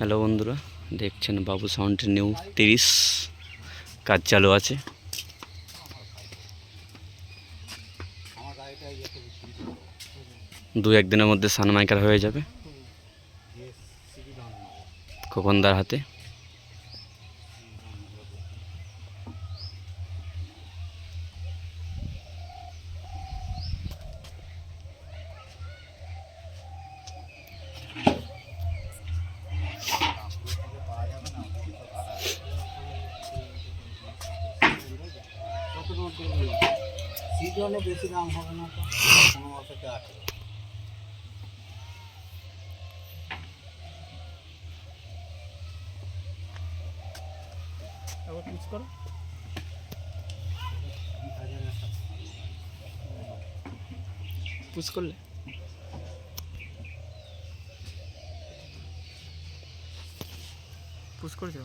Hello বন্ধুরা, দেখছেন বাবু sound new তিরিশ। কাজ চালু আছে। দু একদিনের মধ্যে সানমাইকার হয়ে যাবে। খোকনদার হাতে? সিজনে বেশি দাম হবে না তো পনেরো থেকে আঠেরো আবার পিচ পুশ করলে? পুশ করেছ?